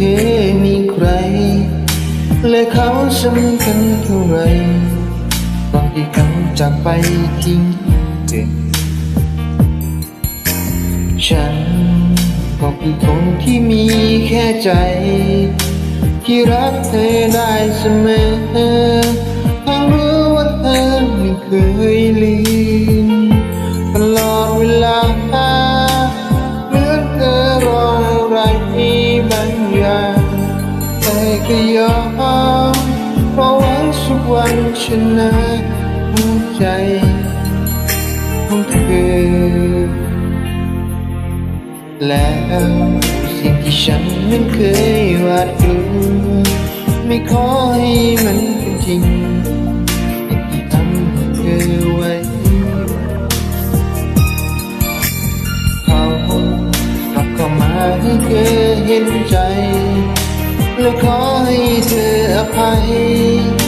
ก่อนมีฉันนั้นเธอมีใคร และเขาสำคัญเท่าไรก่อนที่เขาจากไปทิ้งเธอฉันก็คือคนที่มีแค่ใจ ที่รักเธอได้เสมอทั้งรู้ว่าเธอไม่เคยลืม นชนะหัวใจของเธอ แล้วสิ่งที่ฉันนั้นเคยวาดกลัวไม่ขอให้มันเป็นจริงสิ่งที่ทำให้เธอไว้เขากลับเข้ามาให้เธอเห็นใจ และขอให้เธออภัย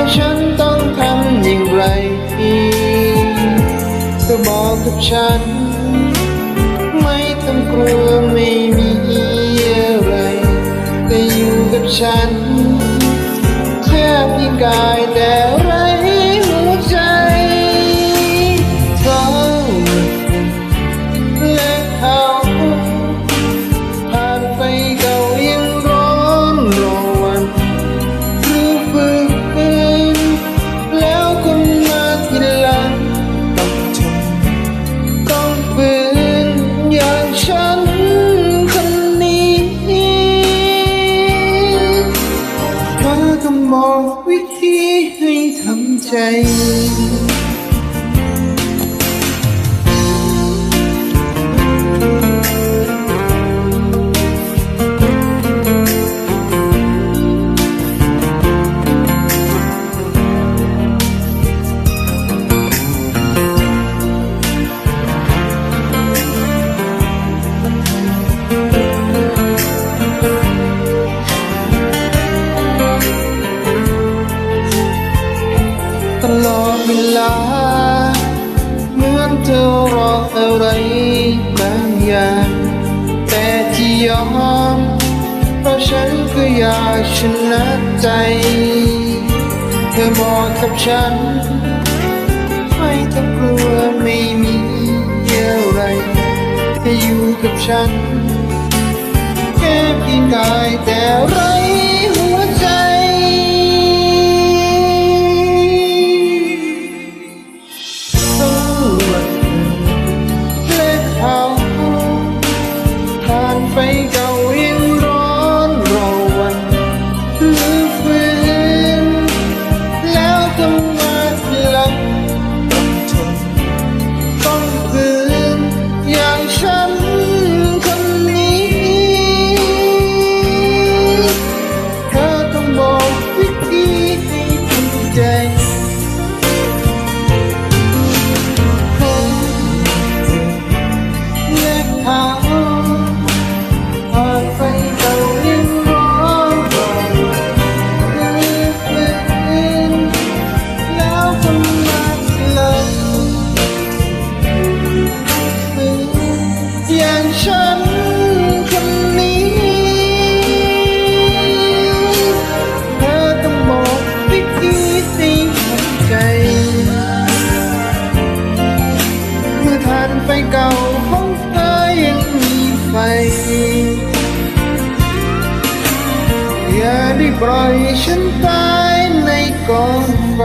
แล้วฉันต้องทำอย่างไรเธอบอกกับฉัน ไม่ต้องกลัวไม่มีอะไร แต่อยู่กับฉันแค่เพียงกาย วิธีให้ทำใจ ตลอดเวลา เหมือนเธอรออะไรบางอย่างแต่ที่ยอม เพราะฉันก็อยากชนะใจ เธอบอกกับฉัน ไม่ต้องกลัวไม่มีอะไรจะอยู่กับฉัน แค่เพียงกายแต่ไร ปล่อยฉันตายในกองไฟ